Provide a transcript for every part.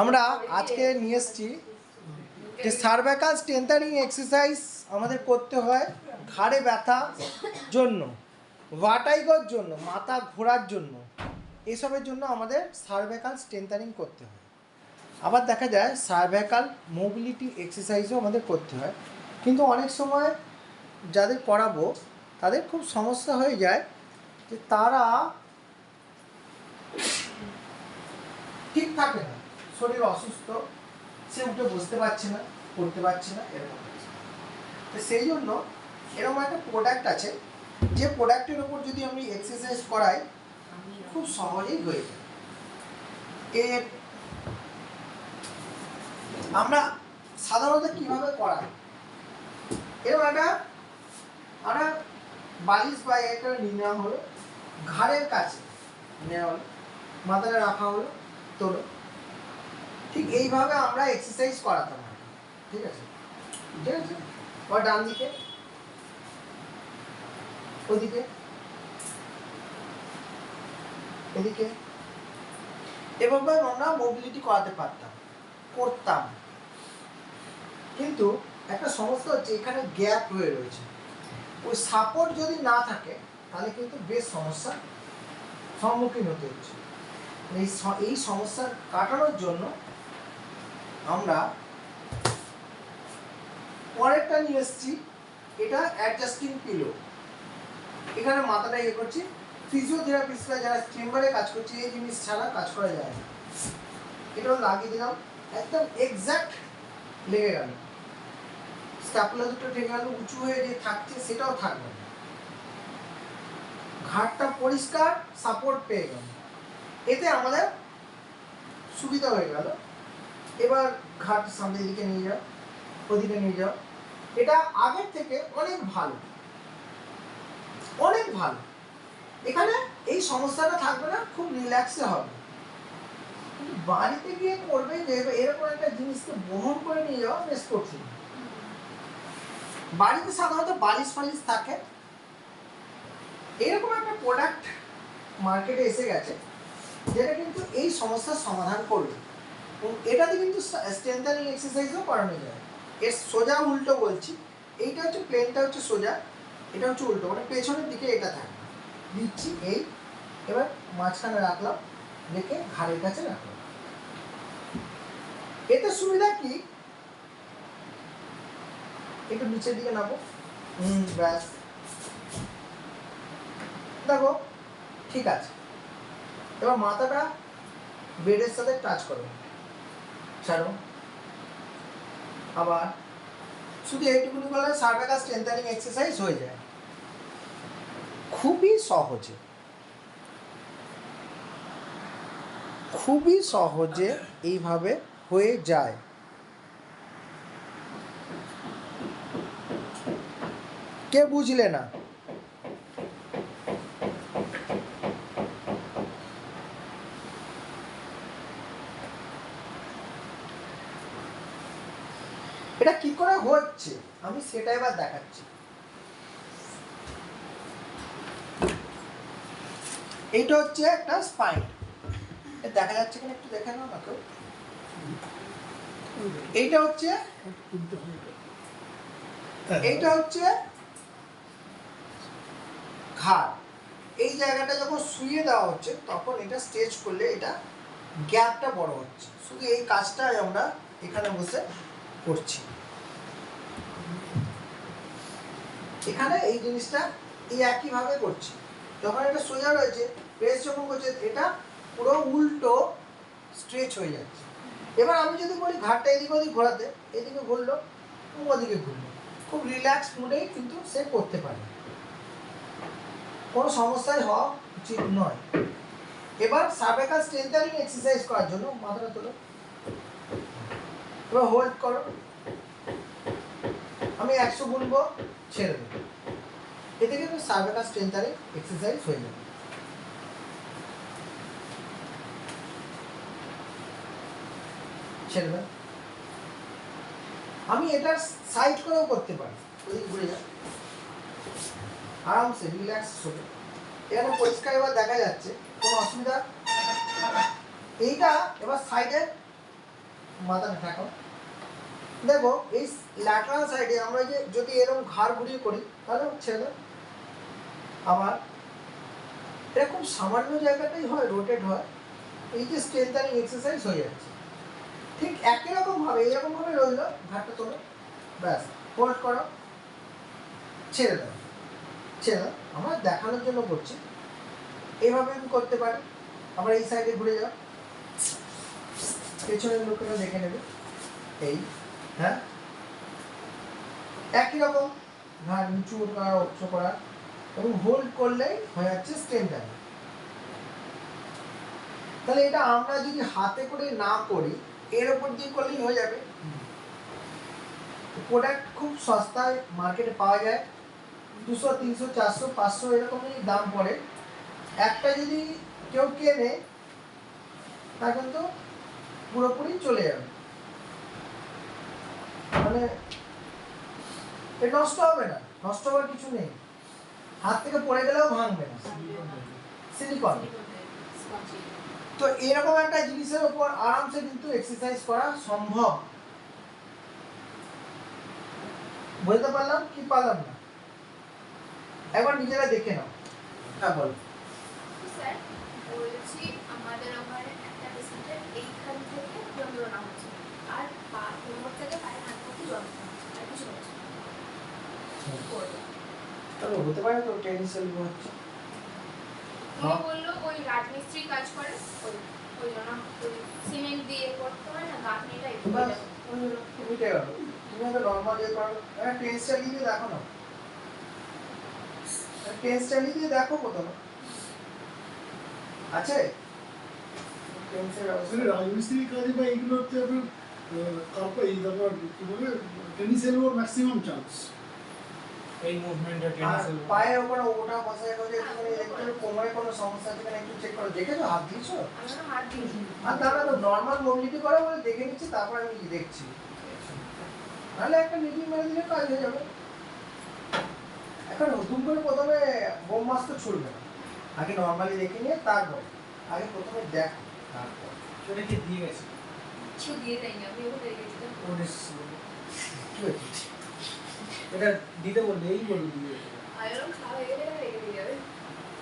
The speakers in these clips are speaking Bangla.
আমরা আজকে নিয়ে এসেছি যে সার্ভাইকাল স্ট্রেন্থারিং এক্সারসাইজ আমাদের করতে হয় ঘাড়ে ব্যথা জন্য ভাটাইগর জন্য, মাথা ঘোরার জন্য। এসবের জন্য আমাদের সার্ভাইকাল স্ট্রেন্থারিং করতে হয়। আবার দেখা যায় সার্ভাইকাল মোবিলিটি এক্সারসাইজও আমাদের করতে হয়। কিন্তু অনেক সময় যাদের করাবো, তাদের খুব সমস্যা হয়ে যায় যে তারা ঠিক থাকে না। শরীর অসুস্থ, সে উঠে বসতে পারছে না করতে পারছে না, এরকম তো সেই জন্য এরকম একটা প্রোডাক্ট আছে, যে প্রোডাক্টের ওপর যদি আমি এক্সারসাইজ করাই, খুব সহজেই হয়ে যায় এর আমরা সাধারণত কীভাবে করাই? এরকম একটা একটা বালিশ বা একটা নিয়ে নেওয়া হলো, ঘাড়ের কাছে নেওয়া হলো, মাথাটা রাখা হলো, তোলো। ঠিক এইভাবে আমরা এক্সারসাইজ করাতাম ঠিক আছে? ঠিক আছে? বা ডান দিকে। ওদিকে। এদিকে। এভাবে আমরা মোবিলিটি করাতে পারতাম, করতাম। কিন্তু একটা সমস্যা হচ্ছে, এখানে গ্যাপ হয়ে রয়েছে। ওই সাপোর্ট যদি না থাকে, তাহলে কিন্তু বেশ সমস্যার সম্মুখীন হতে হচ্ছে। এই সমস্যা কাটানোর জন্য আমরা পরেরটা নিয়ে এসেছি, এটা অ্যাডজাস্টিং পিলো এখানে মাথাটা ইয়ে করছি। ফিজিওথেরাপিস্টরা যারা চেম্বারে কাজ করছে, এই জিনিস ছাড়া কাজ করা যায় না। এটাও লাগিয়ে দিলাম। একদম এক্স্যাক্ট লেগে গেল। স্ট্যাপলা দুটো ঠেকে গেল, উঁচু হয়ে যে থাকছে, সেটাও থাকবে না। ঘাটটা পরিষ্কার সাপোর্ট পেয়ে গেল। এতে আমাদের সুবিধা হয়ে গেল। এবার ঘাট সামনের দিকে নিয়ে যাও, ওদিকে নিয়ে যাও। এটা আগের থেকে অনেক ভালো। অনেক ভালো। এখানে এই সমস্যাটা থাকবে না, খুব রিল্যাক্সে হবে। বাড়িতে গিয়ে করবে যে এরকম একটা জিনিসকে বহন করে নিয়ে যাওয়া বেশ কঠিন। বাড়িতে সাধারণত বালিশ ফালিশ থাকে। এরকম একটা প্রোডাক্ট মার্কেটে এসে গেছে, যেটা কিন্তু এই সমস্যার সমাধান করবে। এটাতে কিন্তু স্ট্রেন্থারিং এক্সারসাইজও করানো যায়। এর সোজা উল্টো বলছি, এইটা হচ্ছে প্লেনটা হচ্ছে সোজা, এটা হচ্ছে উল্টো মানে পেছনের দিকে এটা থাকবে দিচ্ছি এই, এবার মাঝখানে রাখলাম, রেখে ঘাড়ের কাছে রাখলাম। এতে সুবিধা কি? একটু নিচের দিকে নামো। হুম ব্যাস। দেখো, ঠিক আছে। এবার মাথাটা বেডের সাথে টাচ করো। ছাড়ো। আবার শুধু এইটুকুনি করলে সার্ভাইকাল স্ট্রেন্থারিং এক্সারসাইজ হয়ে যায়। খুবই সহজে। খুবই সহজে এইভাবে হয়ে যায়। কে বুঝলে না? এটা কি করে হচ্ছে? আমি সেটা এবার দেখাচ্ছি। এইটা হচ্ছে একটা স্পাইন দেখা যাচ্ছে কিনা একটু দেখে নাও আমাকে। এইটা হচ্ছে এইটা হচ্ছে ঘাড়। এই জায়গাটা যখন শুয়ে দেওয়া হচ্ছে, তখন এটা স্ট্রেচ করলে এটা গ্যাপটা বড় হচ্ছে। শুধু এই কাজটাই আমরা এখানে বসে করছি। এখানে এই জিনিসটা এই একইভাবে করছি। যখন এটা সোজা রয়েছে প্রেস যখন করছে, এটা পুরো উল্টো স্ট্রেচ হয়ে যাচ্ছে। এবার আমি যদি বলি ঘাটটা এদিকে ওদিক ঘোরাতে, এদিকে ঘুরলো ওদিকে ঘুরলো। খুব রিল্যাক্স মুডেই কিন্তু সে করতে পারে। কোনো সমস্যায় হওয়া উচিত নয়। এবার সার্ভাইকাল স্ট্রেন্থারিং এক্সারসাইজ করার জন্য মাথাটা তোলো। এবার হোল্ড করো। আমি একশো গুনবো। ছেড়ে দেবো। এতে কিন্তু সার্ভাইকাল স্ট্রেন্থারিং এক্সারসাইজ হয়ে যাবে। ছেড়ে দাও। আমি এটা সাইড করেও করতে পারি। ওদিকে ঘুরে যা আরামসে রিল্যাক্স হবে এখানে পরিষ্কার এবার দেখা যাচ্ছে, কোনো অসুবিধা? এইটা এবার সাইডে মাথাটা ঠাকো দেখো, এই ল্যাটারাল সাইডে আমরা যে যদি এরকম ঘাড় ঘুরিয়ে করি, তাহলে ছেড়ে দাও আবার এরকম সামান্য জায়গাটাই হয় রোটেট হয়, এই যে স্ট্রেন্থানিং এক্সারসাইজ হয়ে যাচ্ছে। ঠিক একই রকম ভাবে এইরকম ভাবে রইল ঘাটটা তোলো, ব্যাস হোল্ড করো, ছেড়ে দাও ছেড়ে দাও, আমরা দেখানোর জন্য করছি। এইভাবে আমি করতে পারি আমরা এই সাইডে ঘুরে যাও। পেছনের লোকেরা দেখে নেবে। এই। হ্যাঁ? একই রকম ঘাড় নিচু করা, উচ্চ করা, এবং হোল্ড করলেই হয়ে যাচ্ছে স্ট্রেন্থার তাহলে এটা আমরা যদি হাতে করে না করি, এর উপর দিয়ে করলেই হয়ে যাবে। প্রোডাক্ট খুব সস্তায় মার্কেটে পাওয়া যায়। দুশো, তিনশো, চারশো, পাঁচশো এরকমই দাম পড়ে। একটা যদি কেউ কেনে তা কিন্তু পুরোপুরি চলে যাবে। মানে এ নষ্ট হবে না, নষ্ট হওয়ার কিছু নেই। হাত থেকে পড়ে গেলেও ভাঙবে না সিলিকন তো এরকম একটা জিনিসের উপর আরামসে কিন্তু এক্সারসাইজ করা সম্ভব। বলতে পারলাম কি পারলাম না? একবার নিজেরা দেখে নাও। হ্যাঁ বল। বলছি আমাদের ওখানে একটা পেশেন্টের এইখান থেকে যন্ত্রণা হচ্ছে আর পা কোমর থেকে পায়ের হাত পর্যন্ত যন্ত্রণা হচ্ছে আর কিছু হচ্ছে না তাহলে হতে পারে তো হচ্ছে উনি বলল ওই রাজমিস্ত্রি কাজ করে ওই ওই জন্য ওই সিমেন্ট দিয়ে করতে হয় না গাঁথনিটা একটু তুমি নর্মাল ইয়ে করো। একটা টেন্স চালিয়ে দেখো না। প্রথমে আছে টেন্সের আসলে ব্যবস্থা রাজমিস্ত্রি কাজে বা এইগুলো আপনার কাপড় এই তারপর কি বলে টেনিস এলবোর ম্যাক্সিমাম চান্স এই মুভমেন্টটা আর টেনিস পায়ের ওপরে ওটা বসায় করে একটুখানি একটু কোমরে কোনো সমস্যা আছে কিনা একটু চেক করো। দেখেছ? হাত দিয়েছ? হাত দিয়েছি আর তাহলে তো নর্মাল মোবিলিটি করো বলে দেখে নিচ্ছি তারপর আমি দেখছি। নাহলে একটা নিডি মেরে দিলে কাজ হয়ে যাবে। এখন নতুন করে প্রথমে বোমমাস্ত ছুড়বে না। আগে নর্মালি দেখে নিয়ে তারপর আগে প্রথমে দেখ তারপর। সেটা কি দিয়ে গেছে? কিছু দিয়ে দেয়নি আমি ওকে দিয়ে গেছিলাম। কি হয়েছে? এটা দিতে বললে এই বলবে দিয়ে।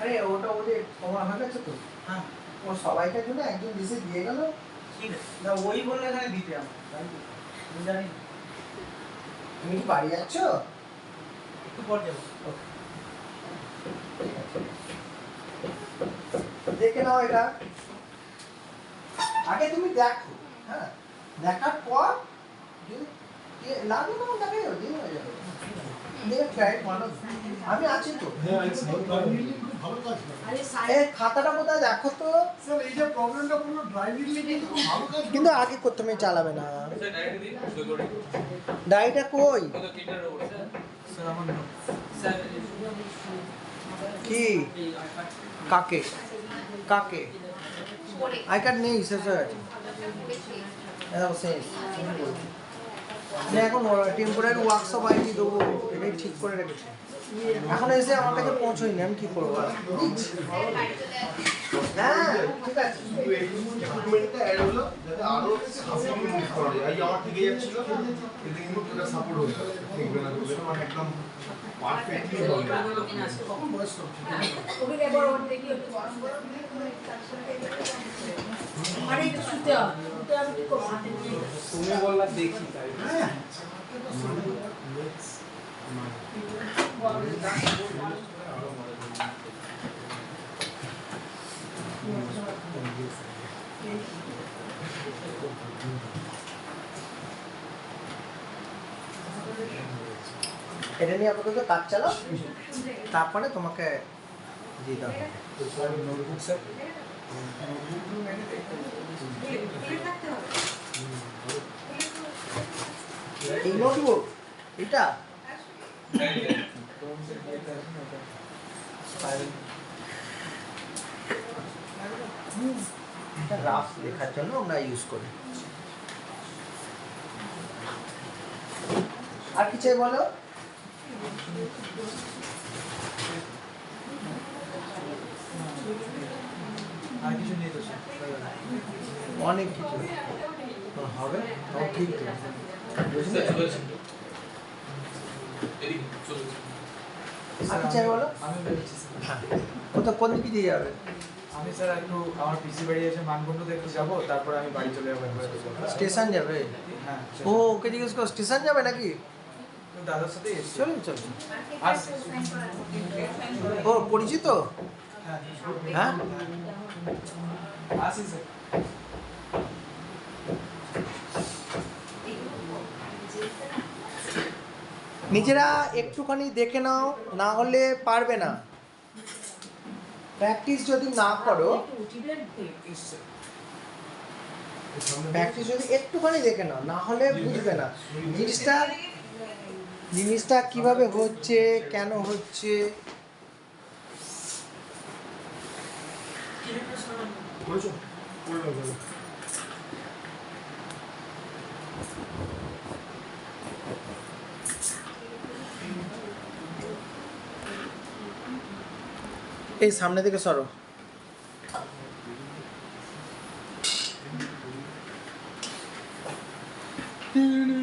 আর ওটা ওদের তোমার হয়ে গেছে তো? হ্যাঁ। ও সবাইকার জন্য একজন দিশে দিয়ে গেল। ঠিক আছে। না ওই বললে এখানে দিতে আমার তাই তো। আমি জানি তুমি কি বাড়ি যাচ্ছ? একটু পর যাব। দেখে নাও এটা। আগে তুমি দেখো হ্যাঁ? দেখার পর যদি লাগে না দেখে যাও দিয়ে হয়ে যাবে। আমি আছি তো। হ্যাঁ খাতাটা কোথায় দেখো তো? স্যার এই যে প্রবলেমটা বলল ড্রাইভিং কিন্তু আগে প্রথমে চালাবে না। ডায়েরিটা কই? কি? কাকে? কাকে? আই কার্ড নেই শেষ হয়ে গেছে শেষ এখন টেম্পোরারি ওয়ার্কশপ আইডি দেবো এটাই ঠিক করে রেখেছি। এখন এসে আমার কাছে পৌঁছয়নি আমি কি করব? হ্যাঁ ঠিক আছে। একদম পারফেক্টলি হবে তখন বয়স কম ছিল। ওকে এবার ওর দেখি একটু গরম গরম দিয়ে করে আরে একটু শুতে হবে শুতে আমি কি করবো হাতে নিয়ে তুমি বললা দেখি তাই হ্যাঁ এটা নিয়ে আপাতত কাজ চালাও তারপরে তোমাকে দিতে হবে নোটবুক স্যার এই নোটবুক এটা? রাফ লেখার জন্য আমরা ইউজ করি। আর কি চাই বলো আর কিছু নেই তো স্যার অনেক কিছু হবে তাও ঠিক চাই বলো? আমি হ্যাঁ। কোথাও কোন দিকে দিয়ে যাবে? আমি স্যার একটু আমার পিসি বাড়ি এসে মানকুণ্ডতে একটু যাব তারপর আমি বাড়ি চলে যাব স্টেশন যাবে? হ্যাঁ ও ওকে জিজ্ঞেস করো স্টেশন যাবে নাকি? দাদার এসছি। চলুন চলুন। আর ও পরিচিত? হ্যাঁ? হ্যাঁ। আসি স্যার নিজেরা একটুখানি দেখে নাও, না হলে পারবে না। প্র্যাকটিস যদি না করো প্র্যাকটিস যদি একটুখানি দেখে নাও, না হলে বুঝবে না। জিনিসটা জিনিসটা কীভাবে হচ্ছে, কেন হচ্ছে? করেছো করে নাও তাহলে। এই সামনে থেকে সরো স্যার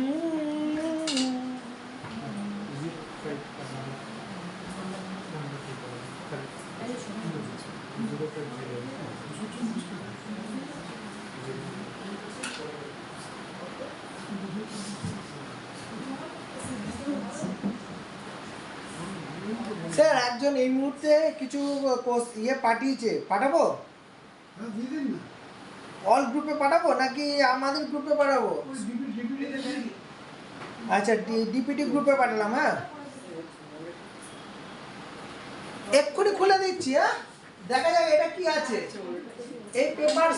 একজন এই মুহূর্তে কিছু ইয়ে পাঠিয়েছে। পাঠাবো? হ্যাঁ অল গ্রুপে পাঠাবো নাকি আমাদের গ্রুপে পাঠাবো? আচ্ছা ডিপিটি গ্রুপে পাঠালাম হ্যাঁ? এক্ষুনি খুলে দিচ্ছি হ্যাঁ? দেখা যাক এটা কি আছে। এই পেপার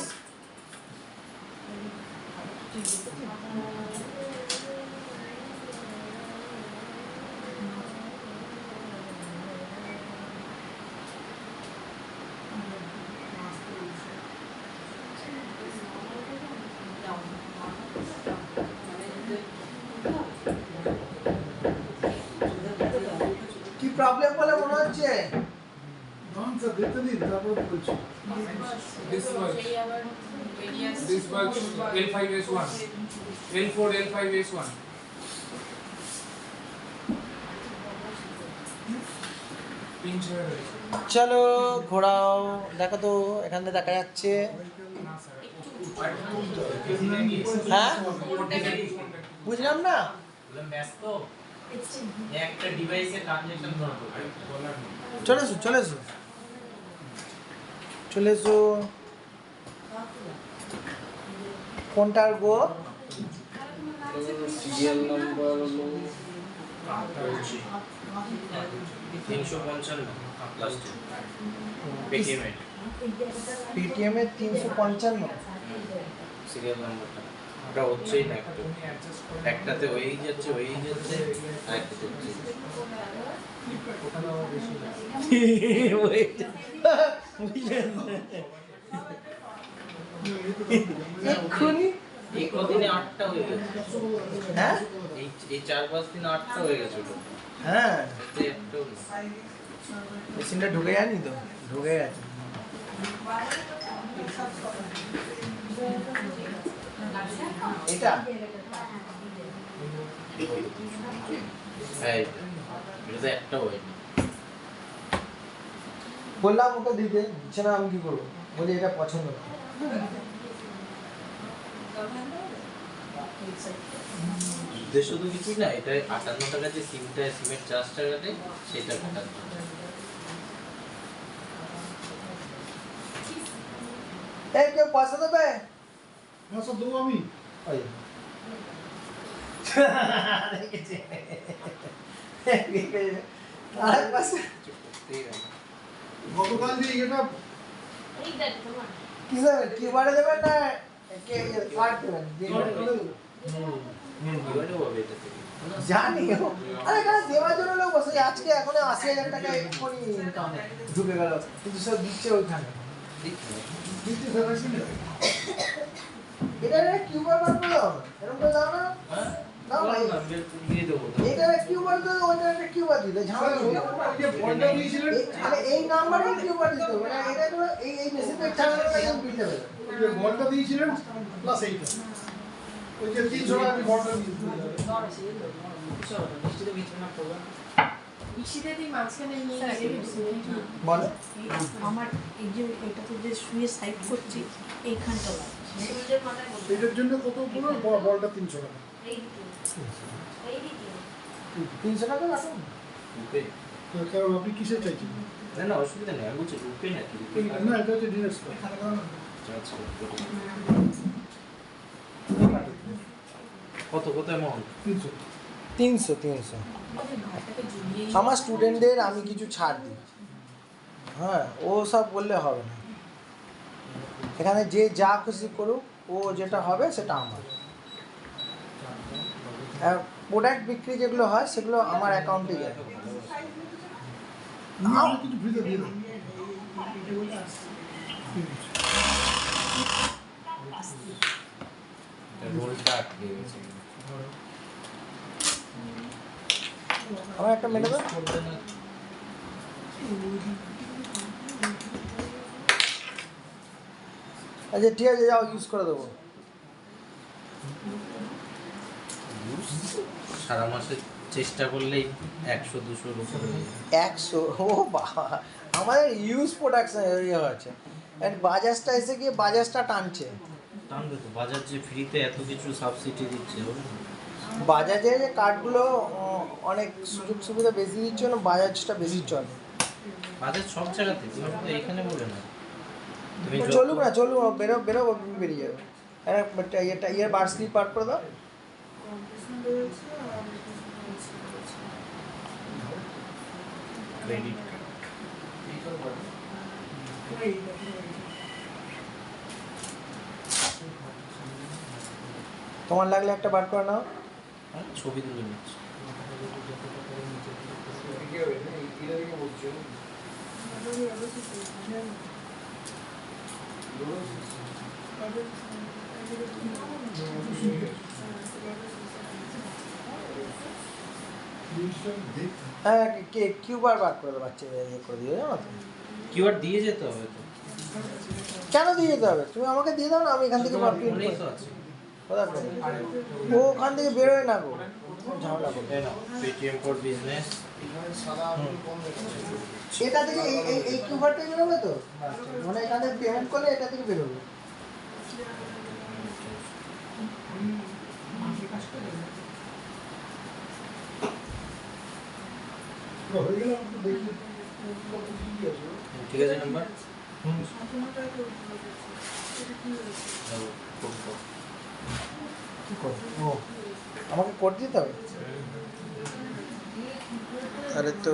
কি প্রবলেম বলে মনে হচ্ছে দাম স্যার দেখতে দিন তারপর বলছি This works. This works. L5S1. L4, L5S1. Pinch হয়ে রয়েছে। চলো ঘোরাও। দেখো তো এখান থেকে দেখা যাচ্ছে। হ্যাঁ? বুঝলাম না। চলে এসো চলে এসো। চলে এসো। কোনটার গো? সিরিয়াল নাম্বার হলো তিনশো পঞ্চান্ন লাস্টে পেটিএম এর। তিনশো পঞ্চান্ন? সিরিয়াল নাম্বারটা। ওটা হচ্ছেই না একটু। একটাতে হয়েই যাচ্ছে হয়েই যাচ্ছে হচ্ছে। এক্ষুনি? এই কদিনে আটটা হয়ে গেছে। হ্যাঁ? এই চার পাঁচ দিন আটটা হয়ে গেছে হ্যাঁ। মেশিনটা ঢুকে যায়নি তো? ঢুকে গেছে। এটা। হয়নি। বললাম ওকে দিতে না আমি কি করব? বলি এটা পছন্দ না। উদ্দেশ্য তো কিছুই না এটা আটান্ন টাকা যে সিমটা সিমের চার্জটা কাটে সেটা কাটার জন্য। এই কেউ পয়সা দেবে? হ্যাঁ দেবো আমি। গতকাল যে এটা দেবেন না কে কার্ড দেবেন? এটা জানি আরে এখানে দেওয়ার জন্য লোক বসে আজকে এখন আশি হাজার টাকা এক্ষুনি ইনকাম ঢুকে গেল, কিন্তু সব দিচ্ছে ওইখানে না। না? এটা কিউবার বার করে দাও এরকম করে দাও না ভাই। বলো না, আমি একটু দিয়ে দেবো এটা কিউবার তো ওইটা একটা কিউবার দিলে ঝামেলা স্যার, ওই যাবে। যে ফোনটা দিয়েছিলেন? এই- আরে এই নাম্বারে কিউবার দিতে হবে এটা তো এই এই যে বলটা দিয়েছিলেন প্লাস এইটা। ওই টাকা আমি আমার এই এটাতে শুয়ে সাইড করছি এইখানটা এটার জন্য কত বলটা তিনশো টাকা। তিনশো টাকা রাখুন কারণ আপনি কিসে চাইছেন না না অসুবিধা নেই আমি বলছি রূপে নাকি রূপে না এটা হচ্ছে ডিনার স্কোয়ার কত কত অ্যামাউন্ট তিনশো। তিনশো তিনশো। আমার স্টুডেন্টদের আমি কিছু ছাড় দিই। হ্যাঁ ও সব বললে হবে না। এখানে যে যা খুশি করুক ও যেটা হবে সেটা আমার। প্রোডাক্ট বিক্রি যেগুলো হয় সেগুলো আমার অ্যাকাউন্টে যায়। আমার একটা মেলে আচ্ছা ঠিক আছে যাও ইউজ করে দেবো। সারা মাসে চেষ্টা করলেই একশো দুশোর উপরে। একশো? ও বাবা! আমাদের ইউজ প্রোডাকশন ইয়ে হচ্ছে আর বাজাজটা এসে গিয়ে বাজাজটা টানছে। টানবে তো। বাজার যে ফ্রিতে এত কিছু সাবসিডি দিচ্ছে বাজাজের যে কার্ডগুলো অনেক সুযোগ সুবিধা বেশি দিচ্ছে না বাজাজটা বেশি চলে। বাজার সব জায়গাতে এইখানে বলে না। চলুক না চলুক বেরো বেরো বেরিয়ে যাবে। একটা ইয়েটা ইয়ের বার স্লিপ পার করে দাও। তোমার লাগলে একটা বার করে নাও। হ্যাঁ, ছবি তুলে নিচ্ছি। হ্যাঁ কে কিউবার বার করে বাচ্চা ইয়ে করে জানো তো? দিয়ে যেতে হবে তো? কেন দিয়ে যেতে হবে? তুমি আমাকে দিয়ে দাও না আমি এখান থেকে তোমার প্রিন্ট? ও ওখান থেকে বেরোয় না গো ঝামেলা করবে পেটিএম বিজনেস। এটা থেকে এই এই কিউবারটাই বেরোবে তো? মানে এখান পেমেন্ট করলে এটা থেকে বেরোবে হয়ে গেলে আমাকে দেখি কত কি আছে ঠিক আছে নাম্বার? আমাকে কোড দিতে হবে? আরে তো